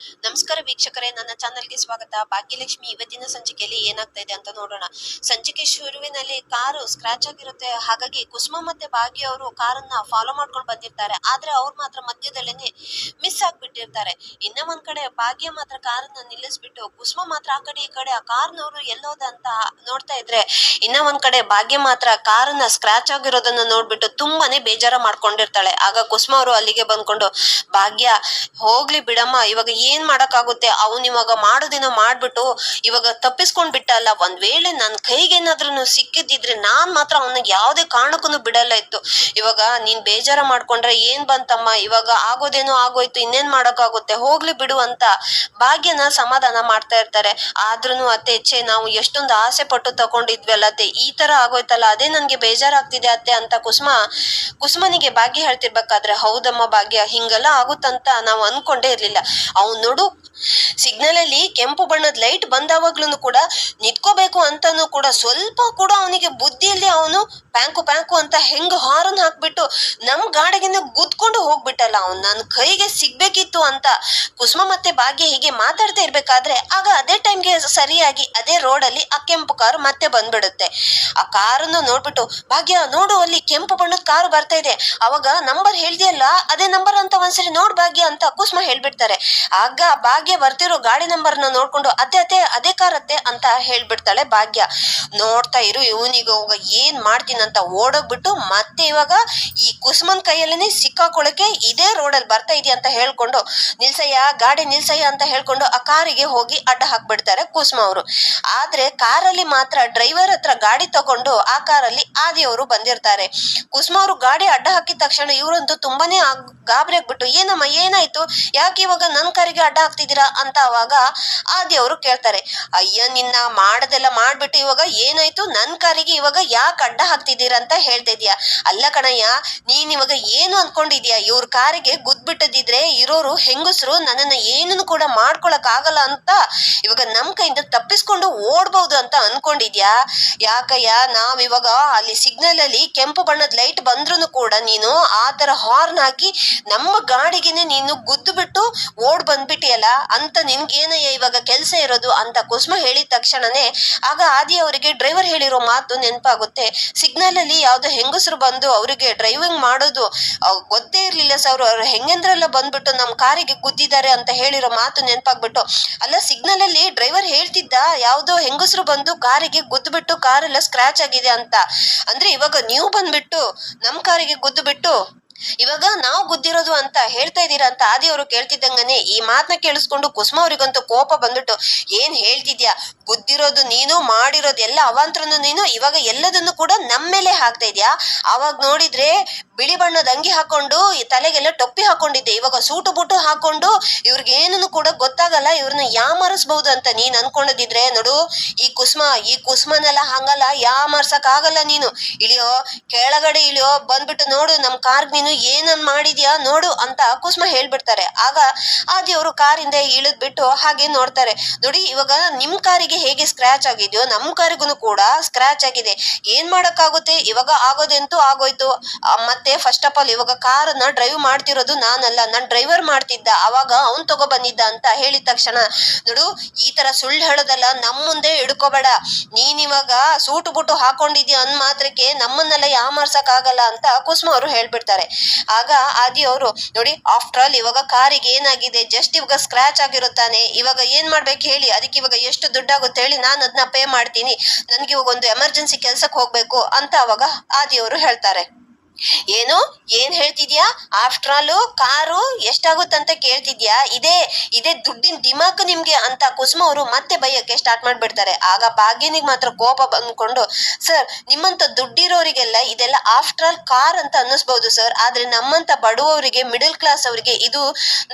ನಮಸ್ಕಾರ ವೀಕ್ಷಕರೇ, ನನ್ನ ಚಾನಲ್ಗೆ ಸ್ವಾಗತ. ಭಾಗ್ಯಲಕ್ಷ್ಮಿ ಇವತ್ತಿನ ಸಂಚಿಕೆಯಲ್ಲಿ ಏನಾಗ್ತಾ ಇದೆ ಅಂತ ನೋಡೋಣ. ಸಂಚಿಕೆ ಶುರುವಿನಲ್ಲಿ ಕಾರು ಸ್ಕ್ರಾಚ್ ಆಗಿರುತ್ತೆ. ಹಾಗಾಗಿ ಕುಸುಮ ಮತ್ತೆ ಭಾಗ್ಯ ಅವರು ಕಾರನ್ನ ಫಾಲೋ ಮಾಡ್ಕೊಂಡು ಬಂದಿರ್ತಾರೆ. ಆದ್ರೆ ಅವ್ರು ಮಾತ್ರ ಮಧ್ಯದಲ್ಲೇನೆ ಮಿಸ್ ಆಗ್ಬಿಟ್ಟಿರ್ತಾರೆ. ಇನ್ನ ಒಂದ್ ಕಡೆ ಭಾಗ್ಯ ಮಾತ್ರ ಕಾರನ್ನ ನಿಲ್ಲಿಸ್ಬಿಟ್ಟು ಕುಸುಮ ಮಾತ್ರ ಆ ಕಡೆ, ಈ ಕಡೆ, ಆ ಕಾರ್ನವರು ಎಲ್ಲೋದ ಅಂತ ನೋಡ್ತಾ ಇದ್ರೆ ಇನ್ನ ಒಂದ್ ಕಡೆ ಭಾಗ್ಯ ಮಾತ್ರ ಕಾರನ್ನ ಸ್ಕ್ರಾಚ್ ಆಗಿರೋದನ್ನ ನೋಡ್ಬಿಟ್ಟು ತುಂಬಾನೇ ಬೇಜಾರ ಮಾಡ್ಕೊಂಡಿರ್ತಾಳೆ. ಆಗ ಕುಸುಮ ಅವರು ಅಲ್ಲಿಗೆ ಬಂದ್ಕೊಂಡು, ಭಾಗ್ಯ, ಹೋಗ್ಲಿ ಬಿಡಮ್ಮ, ಇವಾಗ ಏನ್ ಮಾಡಕ್ಕಾಗುತ್ತೆ? ಅವ್ನು ಇವಾಗ ಮಾಡೋದಿನ ಮಾಡ್ಬಿಟ್ಟು ಇವಾಗ ತಪ್ಪಿಸ್ಕೊಂಡ್ ಬಿಟ್ಟಲ್ಲ. ಒಂದ್ ವೇಳೆ ನನ್ ಕೈಗೇನಾದ್ರೂ ಸಿಕ್ಕಿದ್ದಿದ್ರೆ ನಾನ್ ಮಾತ್ರ ಅವನಿಗೆ ಯಾವ್ದೇ ಕಾರಣಕ್ಕೂ ಬಿಡಲ್ಲ ಇತ್ತು. ಇವಾಗ ನೀನ್ ಬೇಜಾರ ಮಾಡ್ಕೊಂಡ್ರೆ ಏನ್ ಬಂತಮ್ಮ? ಇವಾಗ ಆಗೋದೇನೋ ಆಗೋಯ್ತು, ಇನ್ನೇನ್ ಮಾಡಕ್ಕಾಗುತ್ತೆ? ಹೋಗ್ಲಿ ಬಿಡು ಅಂತ ಭಾಗ್ಯನ ಸಮಾಧಾನ ಮಾಡ್ತಾ ಇರ್ತಾರೆ. ಆದ್ರೂ ಅತ್ತೆ, ಛೇ, ನಾವು ಎಷ್ಟೊಂದು ಆಸೆ ಪಟ್ಟು ತಗೊಂಡಿದ್ವಲ್ಲ ಅತ್ತೆ. ಈ ತರ ಆಗೋಯ್ತಲ್ಲ, ಅದೇ ನನ್ಗೆ ಬೇಜಾರಾಗ್ತಿದೆ ಅತ್ತೆ ಅಂತ ಕುಸುಮ, ಕುಸುಮನಿಗೆ ಭಾಗ್ಯ ಹೇಳ್ತಿರ್ಬೇಕಾದ್ರೆ, ಹೌದಮ್ಮ ಭಾಗ್ಯ, ಹಿಂಗೆಲ್ಲ ಆಗುತ್ತಂತ ನಾವು ಅನ್ಕೊಂಡೇ ಇರ್ಲಿಲ್ಲ. ಅವ್ನ್ ನೋಡು. ಸಿಗ್ನಲ್ ಅಲ್ಲಿ ಕೆಂಪು ಬಣ್ಣದ ಲೈಟ್ ಬಂದಾವಾಗ್ಲೂ ಕೂಡ ನಿಂತ್ಕೋಬೇಕು ಅಂತಾನು ಕೂಡ ಸ್ವಲ್ಪ ಕೂಡ ಅವನಿಗೆ ಬುದ್ಧಿಯಲ್ಲಿ ಅವನು ಪ್ಯಾಂಕು ಪ್ಯಾಂಕು ಅಂತ ಹೆಂಗ್ ಹಾರನ್ ಹಾಕ್ಬಿಟ್ಟು ನಮ್ ಗಾಡಿಗಿಂದ ಗುದ್ಕೊಂಡು ಹೋಗ್ಬಿಟ್ಟಲ್ಲ ಅವ್ನು. ನನ್ನ ಕೈಗೆ ಸಿಗ್ಬೇಕಿತ್ತು ಅಂತ ಕುಸುಮ ಮತ್ತೆ ಭಾಗ್ಯ ಹೀಗೆ ಮಾತಾಡ್ತಾ ಇರ್ಬೇಕಾದ್ರೆ ಆಗ ಅದೇ ಟೈಮ್ಗೆ ಸರಿಯಾಗಿ ಅದೇ ರೋಡ್ ಅಲ್ಲಿ ಆ ಕೆಂಪು ಕಾರು ಮತ್ತೆ ಬಂದ್ಬಿಡುತ್ತೆ. ಆ ಕಾರನ್ನು ನೋಡ್ಬಿಟ್ಟು, ಭಾಗ್ಯ, ನೋಡು ಅಲ್ಲಿ ಕೆಂಪು ಬಣ್ಣದ ಕಾರು ಬರ್ತಾ ಇದೆ. ಅವಾಗ ನಂಬರ್ ಹೇಳ್ದಿಯಲ್ಲ, ಅದೇ ನಂಬರ್ ಅಂತ ಒಂದ್ಸರಿ ನೋಡ್ ಭಾಗ್ಯ ಅಂತ ಕುಸುಮ ಹೇಳ್ಬಿಡ್ತಾರೆ. ಆಗ ಭಾಗ್ಯ ಬರ್ತಿರೋ ಗಾಡಿ ನಂಬರ್ನ ನೋಡ್ಕೊಂಡು ಅದೇ ಅದೇ ಅದೇ ಕಾರ್ ಅತ್ತೆ ಅಂತ ಹೇಳ್ಬಿಡ್ತಾಳೆ ಭಾಗ್ಯ. ನೋಡ್ತಾ ಇರು, ಇವನಿಗೆ ಹೋಗ ಏನ್ ಮಾಡ್ತೀನಂತ ಓಡೋಗ್ಬಿಟ್ಟು ಮತ್ತೆ ಇವಾಗ ಈ ಕುಸುಮನ್ ಕೈಯಲ್ಲೇನೆ ಸಿಕ್ಕಾಕೊಳಕ್ಕೆ ಇದೇ ರೋಡಲ್ಲಿ ಬರ್ತಾ ಇದೆಯಾ ಅಂತ ಹೇಳ್ಕೊಂಡು, ನಿಲ್ಸಯ್ಯ, ಗಾಡಿ ನಿಲ್ಸಯ್ಯ ಅಂತ ಹೇಳ್ಕೊಂಡು ಆ ಕಾರಿಗೆ ಹೋಗಿ ಅಡ್ಡ ಹಾಕ್ಬಿಡ್ತಾರೆ ಕುಸುಮ ಅವರು. ಆದ್ರೆ ಕಾರಲ್ಲಿ ಮಾತ್ರ ಡ್ರೈವರ್ ಹತ್ರ ಗಾಡಿ ತಗೊಂಡು ಆ ಕಾರಲ್ಲಿ ಆದಿಯವರು ಬಂದಿರ್ತಾರೆ. ಕುಸುಮ ಅವರು ಗಾಡಿ ಅಡ್ಡ ಹಾಕಿದ ತಕ್ಷಣ ಇವರಂತೂ ತುಂಬಾನೇ ಗಾಬರಿ ಆಗ್ಬಿಟ್ಟು, ಏನಮ್ಮ, ಏನಾಯ್ತು? ಯಾಕೆ ಇವಾಗ ನನ್ನ ಕಾರಿಗೆ ಅಡ್ಡ ಹಾಕ್ತಿದ್ದೀರಾ ಅಂತ ಅವಾಗ ಆದಿ ಅವರು ಕೇಳ್ತಾರೆ, ಅಯ್ಯ, ನಿನ್ನ ಮಾಡದೆಲ್ಲ ಮಾಡ್ಬಿಟ್ಟು ಇವಾಗ ಏನಾಯ್ತು? ನನ್ನ ಕಾರಿಗೆ ಇವಾಗ ಯಾಕೆ ಅಡ್ಡ ಹಾಕ್ತಿದ್ದೀರಾ ಅಂತ ಹೇಳ್ತಾ ಇದೀಯ ಅಲ್ಲ ಕಣಯ್ಯ, ನೀನ್ ಇವಾಗ ಏನು ಅನ್ಕೊಂಡಿದ್ಯಾ ಇವ್ರ ಕಾರಿಗೆ ಗುದ್ಬಿಟ್ಟದಿದ್ರೆ ಇರೋರು ಹೆಂಗಸರು ನನ್ನನ್ನ ಏನನ್ನು ಕೂಡ ಮಾಡ್ಕೊಳಕ್ ಆಗಲ್ಲ ಅಂತ ಇವಾಗ ನಮ್ ಕೈಯಿಂದ ತಪ್ಪಿಸ್ಕೊಂಡು ಓಡ್ಬಹುದು ಅಂತ ಅನ್ಕೊಂಡಿದ್ಯಾ ಯಾಕಯ್ಯ, ನಾವ್ ಇವಾಗ ಅಲ್ಲಿ ಸಿಗ್ನಲ್ ಅಲ್ಲಿ ಕೆಂಪು ಬಣ್ಣದ ಲೈಟ್ ಬಂದ್ರು ಕೂಡ ನೀನು ಆ ತರ ಹಾರ್ನ್ ಹಾಕಿ ನಮ್ಮ ಗಾಡಿಗೆನೆ ನೀನು ಗುದ್ದು ಬಿಟ್ಟು ಓಡ್ ಬಂದ್ಬಿಟ್ಟಿಯಲ್ಲ ಅಂತ ನಿನ್ಗೇನಯ್ಯ ಇವಾಗ ಕೆಲಸ ಇರೋದು ಅಂತ ಕುಸುಮ ಹೇಳಿದ ತಕ್ಷಣನೇ ಆಗ ಆದಿ ಅವರಿಗೆ ಡ್ರೈವರ್ ಹೇಳಿರೋ ಮಾತು ನೆನಪಾಗುತ್ತೆ. ಸಿಗ್ನಲ್ ಅಲ್ಲಿ ಯಾವ್ದು ಹೆಂಗಸರು ಬಂದು ಅವರಿಗೆ ಡ್ರೈವಿಂಗ್ ಮಾಡೋದು ಗೊತ್ತೇ ಇರಲಿಲ್ಲ ಸರ್ ಅವ್ರು. ಹೆಂಗಂದ್ರೆಲ್ಲ ಬಂದ್ಬಿಟ್ಟು ನಮ್ಮ ಕಾರಿಗೆ ಗುದ್ದಿದ್ದಾರೆ ಅಂತ ಹೇಳಿರೋ ಮಾತು ನೆನಪಾಗ್ಬಿಟ್ಟು. ಅಲ್ಲ ಸಿಗ್ನಲ್ ಅಲ್ಲಿ ಡ್ರೈವರ್ ಹೇಳ್ತಿದ್ದ, ಯಾವ್ದೋ ಹೆಂಗಸರು ಬಂದು ಕಾರಿಗೆ ಗುದ್ದುಬಿಟ್ಟು, ಕಾರೆಲ್ಲ ಸ್ಕ್ರಾಚ್ ಆಗಿದೆ ಅಂತ. ಅಂದ್ರೆ ಇವಾಗ ನೀವು ಬಂದ್ಬಿಟ್ಟು ನಮ್ಮ ಕಾರಿಗೆ ಗುದ್ದು ಬಿಟ್ಟು ಇವಾಗ ನಾವು ಗುದ್ದಿರೋದು ಅಂತ ಹೇಳ್ತಾ ಇದ್ದೀರಾ ಅಂತ ಆದಿ ಅವರು ಕೇಳ್ತಿದ್ದಂಗನೆ ಈ ಮಾತನ್ನ ಕೇಳಿಸ್ಕೊಂಡು ಕುಸುಮ ಅವ್ರಿಗಂತೂ ಕೋಪ ಬಂದ್ಬಿಟ್ಟು, ಏನ್ ಹೇಳ್ತಿದ್ಯಾ? ಗುದ್ದಿರೋದು ನೀನು, ಮಾಡಿರೋದು ಎಲ್ಲ ಅವಾಂತರನು ನೀನು, ಇವಾಗ ಎಲ್ಲದನ್ನು ಕೂಡ ನಮ್ಮ ಮೇಲೆ ಹಾಕ್ತಾ ಇದ್ಯಾ? ಅವಾಗ ನೋಡಿದ್ರೆ ಬಿಳಿ ಬಣ್ಣದ ಅಂಗಿ ಹಾಕೊಂಡು, ಈ ತಲೆಗೆಲ್ಲ ಟೊಪ್ಪಿ ಹಾಕೊಂಡಿದ್ದೆ. ಇವಾಗ ಸೂಟು ಬೂಟು ಹಾಕೊಂಡು, ಇವ್ರಿಗೆ ಏನನ್ನು ಕೂಡ ಗೊತ್ತಾಗಲ್ಲ ಇವ್ರನ್ನ ಯಾಮಾರಿಸ್ಬಹುದು ಅಂತ ನೀನ್ ಅನ್ಕೊಂಡಿದ್ರೆ ನೋಡು. ಈ ಕುಸುಮ, ಈ ಕುಸುಮನೆಲ್ಲ ಹಂಗಲ್ಲ ಯಾಮಾರ್ಸಕ್ ಆಗಲ್ಲ ನೀನು. ಇಳಿಯೋ, ಕೆಳಗಡೆ ಇಳಿಯೋ, ಬಂದ್ಬಿಟ್ಟು ನೋಡು, ನಮ್ ಕಾರ್ಗ್ ನೀನು ಏನನ್ ಮಾಡಿದ್ಯಾ ನೋಡು ಅಂತ ಕುಸುಮ ಹೇಳ್ಬಿಡ್ತಾರೆ. ಆಗ ಆದಿ ಅವರು ಕಾರಿಂದ ಇಳಿದ್ಬಿಟ್ಟು ಹಾಗೆ ನೋಡ್ತಾರೆ. ನೋಡಿ, ಇವಾಗ ನಿಮ್ ಕಾರಿಗೆ ಹೇಗೆ ಸ್ಕ್ರಾಚ್ ಆಗಿದ್ಯೋ ನಮ್ ಕಾರಿಗೂ ಕೂಡ ಸ್ಕ್ರಾಚ್ ಆಗಿದೆ. ಏನ್ ಮಾಡಕ್ಕಾಗುತ್ತೆ? ಇವಾಗ ಆಗೋದೆಂತೂ ಆಗೋಯ್ತು. ಮತ್ತೆ ಫಸ್ಟ್ ಆಫ್ ಆಲ್ ಇವಾಗ ಕಾರನ್ನ ಡ್ರೈವ್ ಮಾಡ್ತಿರೋದು ನಾನಲ್ಲ. ನಾನು ಡ್ರೈವರ್ ಮಾಡ್ತಿದ್ದ. ಅವಾಗ ಅವ್ನ್ ತಗೋ ಬಂದಿದ್ದ ಅಂತ ಹೇಳಿದ ತಕ್ಷಣ, ನೋಡು, ಈ ತರ ಸುಳ್ಳು ಹೇಳೋದಲ್ಲ, ನಮ್ ಮುಂದೆ ಹಿಡ್ಕೋಬೇಡ. ನೀನ್ ಇವಾಗ ಸೂಟು ಬುಟ್ಟು ಹಾಕೊಂಡಿದ್ಯಾ ಅನ್ ಮಾತ್ರಕ್ಕೆ ನಮ್ಮನ್ನೆಲ್ಲ ಯಾಮಾರ್ಸಕ್ ಆಗಲ್ಲ ಅಂತ ಕುಸುಮ ಅವರು ಹೇಳ್ಬಿಡ್ತಾರೆ. ಆಗ ಆದಿ ಅವರು, ನೋಡಿ ಆಫ್ಟರ್ ಆಲ್ ಇವಾಗ ಕಾರಿಗೆ ಏನಾಗಿದೆ? ಜಸ್ಟ್ ಇವಾಗ ಸ್ಕ್ರಾಚ್ ಆಗಿರುತ್ತಾನೆ. ಇವಾಗ ಏನ್ ಮಾಡ್ಬೇಕು ಹೇಳಿ? ಅದಕ್ಕೆ ಇವಾಗ ಎಷ್ಟು ದುಡ್ಡಾಗುತ್ತೆ ಹೇಳಿ ನಾನು ಅದನ್ನ ಪೇ ಮಾಡ್ತೀನಿ. ನನಗೆ ಇವಾಗ ಒಂದು ಎಮರ್ಜೆನ್ಸಿ ಕೆಲ್ಸಕ್ಕೆ ಹೋಗ್ಬೇಕು ಅಂತ ಅವಾಗ ಆದಿಯವರು ಹೇಳ್ತಾರೆ. ಏನು? ಏನ್ ಹೇಳ್ತಿದ್ಯಾ? ಆಫ್ಟರ್ ಆಲ್ ಕಾರು ಎಷ್ಟಾಗುತ್ತಂತ ಕೇಳ್ತಿದ್ಯಾ? ಇದೇ ಇದೇ ದುಡ್ಡಿನ ದಿಮಾಕ್ ನಿಮ್ಗೆ ಅಂತ ಕುಸುಮ ಅವರು ಮತ್ತೆ ಬೈಯಕ್ಕೆ ಸ್ಟಾರ್ಟ್ ಮಾಡ್ಬಿಡ್ತಾರೆ. ಆಗ ಭಾಗ್ಯನಿಗೆ ಮಾತ್ರ ಕೋಪ ಬಂದ್ಕೊಂಡು ಸರ್ ನಿಮ್ಮಂತ ದುಡ್ಡಿರೋರಿಗೆಲ್ಲ ಇದೆಲ್ಲ ಆಫ್ಟರ್ ಆಲ್ ಕಾರ್ ಅಂತ ಅನ್ನಿಸ್ಬಹುದು ಸರ್ ಆದ್ರೆ ನಮ್ಮಂತ ಬಡವರಿಗೆ ಮಿಡಲ್ ಕ್ಲಾಸ್ ಅವರಿಗೆ ಇದು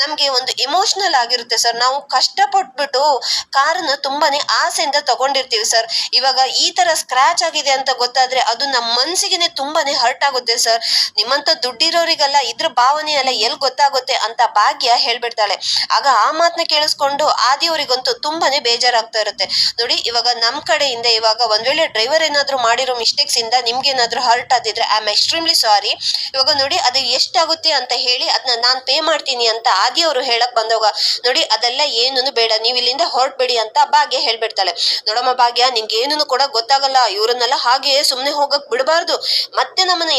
ನಮ್ಗೆ ಒಂದು ಎಮೋಷನಲ್ ಆಗಿರುತ್ತೆ ಸರ್ ನಾವು ಕಷ್ಟಪಟ್ಬಿಟ್ಟು ಕಾರನ್ನು ತುಂಬಾನೇ ಆಸೆಯಿಂದ ತಗೊಂಡಿರ್ತೀವಿ ಸರ್ ಇವಾಗ ಈ ತರ ಸ್ಕ್ರಾಚ್ ಆಗಿದೆ ಅಂತ ಗೊತ್ತಾದ್ರೆ ಅದು ನಮ್ಮ ಮನಸ್ಸಿಗೆ ತುಂಬಾನೇ ಹರ್ಟ್ ಆಗುತ್ತೆ ಸರ್ ಸರ್ ನಿಮ್ಮಂತ ದುಡ್ಡಿರೋರಿಗೆಲ್ಲ ಇದ್ರ ಭಾವನೆ ಎಲ್ಲ ಎಲ್ ಗೊತ್ತಾಗುತ್ತೆ ಅಂತ ಭಾಗ್ಯ ಹೇಳ್ಬಿಡ್ತಾಳೆ. ಆಗ ಆ ಮಾತನ್ನ ಕೇಳಿಸ್ಕೊಂಡು ಆದಿ ಅವರಿಗಂತೂ ತುಂಬಾನೇ ಬೇಜಾರಾಗ್ತಾ ಇರುತ್ತೆ. ನೋಡಿ, ಇವಾಗ ನಮ್ ಕಡೆಯಿಂದ ಇವಾಗ ಒಂದ್ ವೇಳೆ ಡ್ರೈವರ್ ಏನಾದ್ರು ಮಾಡಿರೋ ಮಿಸ್ಟೇಕ್ಸ್ ಇಂದ ನಿಮ್ಗೆ ಏನಾದ್ರು ಹರ್ಟ್ ಆದಿದ್ರೆ ಐ ಆಮ್ ಎಕ್ಸ್ಟ್ರೀಮ್ಲಿ ಸಾರಿ ಇವಾಗ ನೋಡಿ, ಅದು ಎಷ್ಟಾಗುತ್ತೆ ಅಂತ ಹೇಳಿ ಅದನ್ನ ನಾನು ಪೇ ಮಾಡ್ತೀನಿ ಅಂತ ಆದಿ ಅವರು ಹೇಳಕ್ ಬಂದವಾಗ, ನೋಡಿ, ಅದೆಲ್ಲ ಏನೂ ಬೇಡ, ನೀವು ಇಲ್ಲಿಂದ ಹೊರಟ್ಬೇಡಿ ಅಂತ ಭಾಗ್ಯ ಹೇಳ್ಬಿಡ್ತಾಳೆ. ನೋಡಮ್ಮ ಭಾಗ್ಯ ನಿಂಗೆ ಏನೂ ಕೂಡ ಗೊತ್ತಾಗಲ್ಲ, ಇವರನ್ನೆಲ್ಲ ಹಾಗೆಯೇ ಸುಮ್ಮನೆ ಹೋಗಕ್ ಬಿಡಬಾರ್ದು. ಮತ್ತೆ ನಮ್ಮನ್ನ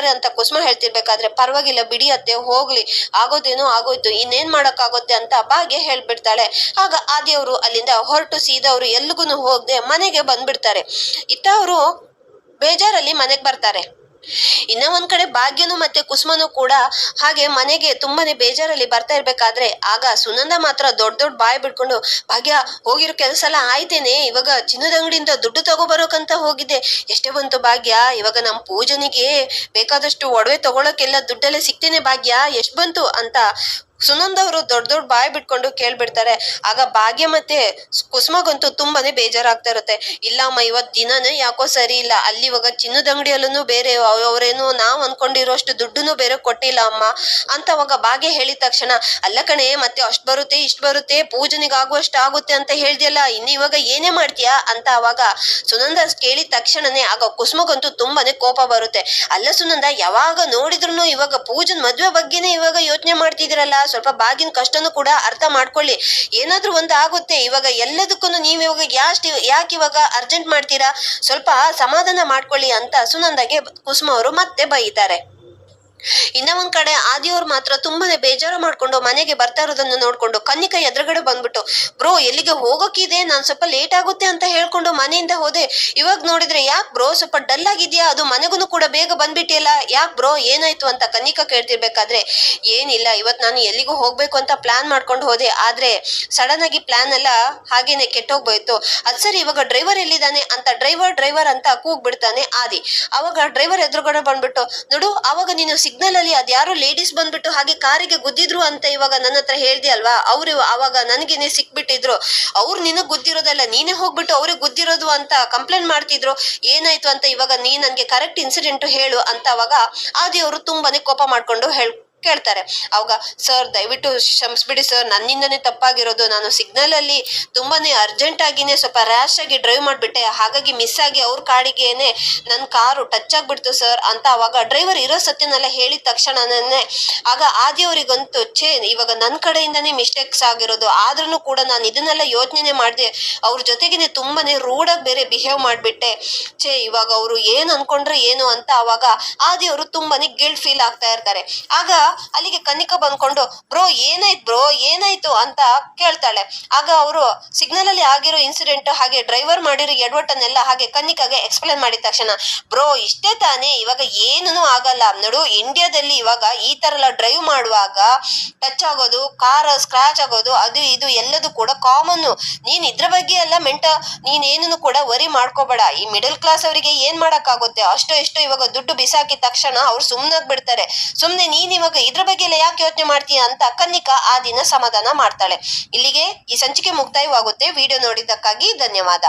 ಯಾಮಾರಿಸ್ತಾರೆ ಅಂತ ಕುಸುಮ ಹೇಳ್ತಿರ್ಬೇಕಾದ್ರೆ, ಪರವಾಗಿಲ್ಲ ಬಿಡಿ ಅತ್ತೆ, ಹೋಗ್ಲಿ, ಆಗೋದೇನೋ ಆಗೋಯ್ತು, ಇನ್ನೇನ್ ಮಾಡೋಕ್ಕಾಗುತ್ತೆ ಅಂತ ಭಾಗ್ಯ ಹೇಳ್ಬಿಡ್ತಾಳೆ. ಆಗ ಆದಿಯವರು ಅಲ್ಲಿಂದ ಹೊರಟು ಸೀದಾ ಅವರು ಎಲ್ಲಿಗೂ ಹೋಗದೆ ಮನೆಗೆ ಬಂದ್ಬಿಡ್ತಾರೆ. ಇತ್ತ ಅವರು ಬೇಜಾರಲ್ಲಿ ಮನೆಗೆ ಬರ್ತಾರೆ. ಇನ್ನ ಒಂದ್ ಕಡೆ ಭಾಗ್ಯನು ಮತ್ತೆ ಕುಸುಮನು ಕೂಡ ಹಾಗೆ ಮನೆಗೆ ತುಂಬಾನೇ ಬೇಜಾರಲ್ಲಿ ಬರ್ತಾ ಇರ್ಬೇಕಾದ್ರೆ ಆಗ ಸುನಂದ ಮಾತ್ರ ದೊಡ್ಡ ದೊಡ್ಡ ಬಾಯಿ ಬಿಡ್ಕೊಂಡು ಭಾಗ್ಯ, ಹೋಗಿರೋ ಕೆಲಸ ಎಲ್ಲ ಆಯ್ತೇನೆ. ಇವಾಗ ಚಿನ್ನದ ಅಂಗಡಿಯಿಂದ ದುಡ್ಡು ತಗೋಬರೋಕಂತ ಹೋಗಿದ್ದೆ. ಎಷ್ಟೇ ಬಂತು ಭಾಗ್ಯ. ಇವಾಗ ನಮ್ ಪೂಜನಿಗೆ ಬೇಕಾದಷ್ಟು ಒಡವೆ ತಗೊಳಕ್ಕೆಲ್ಲ ದುಡ್ಡೆಲ್ಲ ಸಿಗ್ತೇನೆ ಭಾಗ್ಯ. ಎಷ್ಟು ಬಂತು? ಅಂತ ಸುನಂದ ಅವರು ದೊಡ್ಡ ದೊಡ್ಡ ಬಾಯ್ ಬಿಟ್ಕೊಂಡು ಕೇಳ್ಬಿಡ್ತಾರೆ. ಆಗ ಭಾಗ್ಯ ಮತ್ತೆ ಕುಸುಮಗಂತೂ ತುಂಬಾನೇ ಬೇಜಾರಾಗ್ತಾ ಇರುತ್ತೆ. ಇಲ್ಲ ಅಮ್ಮ ಇವತ್ ದಿನನೇ ಯಾಕೋ ಸರಿ ಇಲ್ಲ. ಅಲ್ಲಿ ಇವಾಗ ಚಿನ್ನದ ಅಂಗಡಿಯಲ್ಲೂ ಬೇರೆ ಅವರೇನು ನಾವು ಅನ್ಕೊಂಡಿರೋಷ್ಟು ದುಡ್ಡುನು ಬೇರೆ ಕೊಟ್ಟಿಲ್ಲ ಅಮ್ಮ ಅಂತ ಅವಾಗ ಭಾಗ್ಯ ಹೇಳಿದ ತಕ್ಷಣ, ಅಲ್ಲ ಕಣೆ, ಮತ್ತೆ ಅಷ್ಟು ಬರುತ್ತೆ, ಇಷ್ಟು ಬರುತ್ತೆ, ಪೂಜನಿಗೆ ಆಗುವಷ್ಟು ಆಗುತ್ತೆ ಅಂತ ಹೇಳ್ದಿಯಲ್ಲ, ಇನ್ನು ಇವಾಗ ಏನೇ ಮಾಡ್ತೀಯಾ? ಅಂತ ಅವಾಗ ಸುನಂದ ಕೇಳಿದ ತಕ್ಷಣನೇ ಆಗ ಕುಸುಮಗಂತೂ ತುಂಬಾನೇ ಕೋಪ ಬರುತ್ತೆ. ಅಲ್ಲ ಸುನಂದ, ಯಾವಾಗ ನೋಡಿದ್ರು ಇವಾಗ ಪೂಜನ್ ಮದುವೆ ಬಗ್ಗೆನೇ ಇವಾಗ ಯೋಚನೆ ಮಾಡ್ತಿದಿರಲ್ಲ ಸ್ವಲ್ಪ ಬಾಗಿನ ಕಷ್ಟನೂ ಕೂಡ ಅರ್ಥ ಮಾಡ್ಕೊಳ್ಳಿ. ಏನಾದ್ರೂ ಒಂದು ಆಗುತ್ತೆ, ಇವಾಗ ಎಲ್ಲದಕ್ಕೂ ನೀವು ಇವಾಗ ಯಾಸ್ಟ್ ಯಾಕೆ ಇವಾಗ ಅರ್ಜೆಂಟ್ ಮಾಡ್ತೀರಾ? ಸ್ವಲ್ಪ ಸಮಾಧಾನ ಮಾಡ್ಕೊಳ್ಳಿ ಅಂತ ಸುನಂದಗೆ ಕುಸುಮ ಅವರು ಮತ್ತೆ ಬೈತಾರೆ. ಇನ್ನ ಒಂದ್ ಕಡೆ ಆದಿಯವ್ರು ಮಾತ್ರ ತುಂಬಾನೇ ಬೇಜಾರು ಮಾಡ್ಕೊಂಡು ಮನೆಗೆ ಬರ್ತಾ ಇರೋದನ್ನ ನೋಡ್ಕೊಂಡು ಕನ್ನಿಕ ಎದುರುಗಡೆ ಬಂದ್ಬಿಟ್ಟು, ಬ್ರೋ, ಎಲ್ಲಿಗೆ ಹೋಗೋಕಿದೆ ನಾನು ಸ್ವಲ್ಪ ಲೇಟ್ ಆಗುತ್ತೆ ಅಂತ ಹೇಳ್ಕೊಂಡು ಮನೆಯಿಂದ ಹೋದೆ. ಇವಾಗ ನೋಡಿದ್ರೆ ಯಾಕೆ ಬ್ರೋ, ಸ್ವಲ್ಪ ಡಲ್ ಆಗಿದ್ಯಾ? ಅದು ಮನೆಗೂ ಕೂಡ ಬೇಗ ಬಂದ್ಬಿಟ್ಟಿಲ್ಲ ಯಾಕೆ ಬ್ರೋ, ಏನಾಯ್ತು ಅಂತ ಕನ್ನಿಕಾ ಕೇಳ್ತಿರ್ಬೇಕಾದ್ರೆ, ಏನಿಲ್ಲ ಇವತ್ತು ನಾನು ಎಲ್ಲಿಗೂ ಹೋಗ್ಬೇಕು ಅಂತ ಪ್ಲಾನ್ ಮಾಡ್ಕೊಂಡು ಹೋದೆ. ಆದ್ರೆ ಸಡನ್ ಆಗಿ ಪ್ಲಾನ್ ಎಲ್ಲ ಹಾಗೇನೆ ಕೆಟ್ಟೋಗ್ಬೋಯ್ತು. ಅದ್ ಸರಿ, ಇವಾಗ ಡ್ರೈವರ್ ಎಲ್ಲಿದ್ದಾನೆ? ಅಂತ ಡ್ರೈವರ್ ಡ್ರೈವರ್ ಅಂತ ಕೂಗ್ಬಿಡ್ತಾನೆ ಆದಿ. ಅವಾಗ ಡ್ರೈವರ್ ಎದುರುಗಡೆ ಬಂದ್ಬಿಟ್ಟು, ನೋಡು, ಅವಾಗ ನೀನು ಸಿಗ್ನಲ್ ಅಲ್ಲಿ ಅದ್ಯಾರೋ ಲೇಡೀಸ್ ಬಂದ್ಬಿಟ್ಟು ಹಾಗೆ ಕಾರಿಗೆ ಗುದ್ದಿದ್ರು ಅಂತ ಇವಾಗ ನನ್ನ ಹತ್ರ ಹೇಳ್ದೆ ಅಲ್ವಾ? ಅವ್ರು ಅವಾಗ ನನಗೇನೆ ಸಿಕ್ಬಿಟ್ಟಿದ್ರು. ಅವ್ರು ನಿನಗೆ ಗುದ್ದಿರೋದಲ್ಲ, ನೀನೇ ಹೋಗ್ಬಿಟ್ಟು ಅವ್ರಿಗೆ ಗುದ್ದಿರೋದು ಅಂತ ಕಂಪ್ಲೇಂಟ್ ಮಾಡ್ತಿದ್ರು. ಏನಾಯ್ತು ಅಂತ ಇವಾಗ ನೀ ನನಗೆ ಕರೆಕ್ಟ್ ಇನ್ಸಿಡೆಂಟ್ ಹೇಳು ಅಂತ ಅವಾಗ ಆದಿ ಅವರು ತುಂಬಾನೇ ಕೋಪ ಮಾಡ್ಕೊಂಡು ಹೇಳ್ ಕೇಳ್ತಾರೆ. ಅವಾಗ, ಸರ್, ದಯವಿಟ್ಟು ಕ್ಷಮಿಸ್ಬಿಡಿ ಸರ್, ನನ್ನಿಂದನೇ ತಪ್ಪಾಗಿರೋದು. ನಾನು ಸಿಗ್ನಲ್ ಅಲ್ಲಿ ತುಂಬಾನೇ ಅರ್ಜೆಂಟ್ ಆಗಿನೇ ಸ್ವಲ್ಪ ರ್ಯಾಶ್ ಆಗಿ ಡ್ರೈವ್ ಮಾಡಿಬಿಟ್ಟೆ. ಹಾಗಾಗಿ ಮಿಸ್ ಆಗಿ ಅವ್ರ ಕಾಡಿಗೆನೆ ನನ್ನ ಕಾರು ಟಚ್ ಆಗ್ಬಿಡ್ತು ಸರ್ ಅಂತ ಅವಾಗ ಡ್ರೈವರ್ ಇರೋ ಸತ್ಯನೆಲ್ಲ ಹೇಳಿದ ತಕ್ಷಣನೇ ಆಗ ಆದಿಯವರಿಗಂತೂ, ಛೇ, ಇವಾಗ ನನ್ನ ಕಡೆಯಿಂದನೇ ಮಿಸ್ಟೇಕ್ಸ್ ಆಗಿರೋದು. ಆದ್ರೂ ಕೂಡ ನಾನು ಇದನ್ನೆಲ್ಲ ಯೋಚನೆ ಮಾಡಿದೆ. ಅವ್ರ ಜೊತೆಗೇನೆ ತುಂಬಾನೇ ರೂಡಾಗಿ ಬೇರೆ ಬಿಹೇವ್ ಮಾಡಿಬಿಟ್ಟೆ. ಛೇ, ಇವಾಗ ಅವರು ಏನು ಅನ್ಕೊಂಡ್ರೆ ಏನು ಅಂತ ಅವಾಗ ಆದಿಯವರು ತುಂಬಾನೇ ಗಿಲ್ಟ್ ಫೀಲ್ ಆಗ್ತಾ ಇರ್ತಾರೆ. ಆಗ ಅಲ್ಲಿಗೆ ಕನಿಕ ಬಂದ್ಕೊಂಡು, ಬ್ರೋ, ಏನಾಯ್ತು ಬ್ರೋ, ಏನಾಯ್ತು? ಅಂತ ಕೇಳ್ತಾಳೆ. ಆಗ ಅವರು, ಸಿಗ್ನಲ್ ಅಲ್ಲಿ ಆಗಿರೋ ಇನ್ಸಿಡೆಂಟ್ ಹಾಗೆ ಡ್ರೈವರ್ ಮಾಡಿರೋ ಎಡವಟ್ಟನ್ನೆಲ್ಲ ಹಾಗೆ ಕನ್ನಿಕಾಗೆ ಎಕ್ಸ್ಪ್ಲೇನ್ ಮಾಡಿದ ತಕ್ಷಣ, ಬ್ರೋ, ಇಷ್ಟೇ ತಾನೇ, ಇವಾಗ ಏನೂ ಆಗಲ್ಲ. ನಡು ಇಂಡಿಯಾದಲ್ಲಿ ಇವಾಗ ಈ ತರ ಎಲ್ಲ ಡ್ರೈವ್ ಮಾಡುವಾಗ ಟಚ್ ಆಗೋದು ಕಾರ್ ಸ್ಕ್ರಾಚ್ ಆಗೋದು, ಅದು ಇದು ಎಲ್ಲದೂ ಕೂಡ ಕಾಮನ್ ನೀನ್ ಇದ್ರ ಬಗ್ಗೆ ಎಲ್ಲ ಮೆಂಟ ಏನನ್ನು ಕೂಡ ವರಿ ಮಾಡ್ಕೋಬೇಡ. ಈ ಮಿಡಲ್ ಕ್ಲಾಸ್ ಅವರಿಗೆ ಏನ್ ಮಾಡಕ್ಕಾಗುತ್ತೆ? ಅಷ್ಟೋ ಇಷ್ಟೋ ಇವಾಗ ದುಡ್ಡು ಬಿಸಾಕಿದ ತಕ್ಷಣ ಅವ್ರು ಸುಮ್ನಾಗ್ ಬಿಡ್ತಾರೆ. ಸುಮ್ಮನೆ ನೀನ್ ಇವಾಗ ಇದ್ರ ಬಗ್ಗೆ ಎಲ್ಲ ಯಾಕೆ ಯೋಚನೆ ಮಾಡ್ತೀಯಾ ಅಂತ ಕನ್ನಿಕಾ ಆ ದಿನ ಸಮಾಧಾನ ಮಾಡ್ತಾಳೆ. ಇಲ್ಲಿಗೆ ಈ ಸಂಚಿಕೆ ಮುಕ್ತಾಯವಾಗುತ್ತೆ. ವಿಡಿಯೋ ನೋಡಿದ್ದಕ್ಕಾಗಿ ಧನ್ಯವಾದ.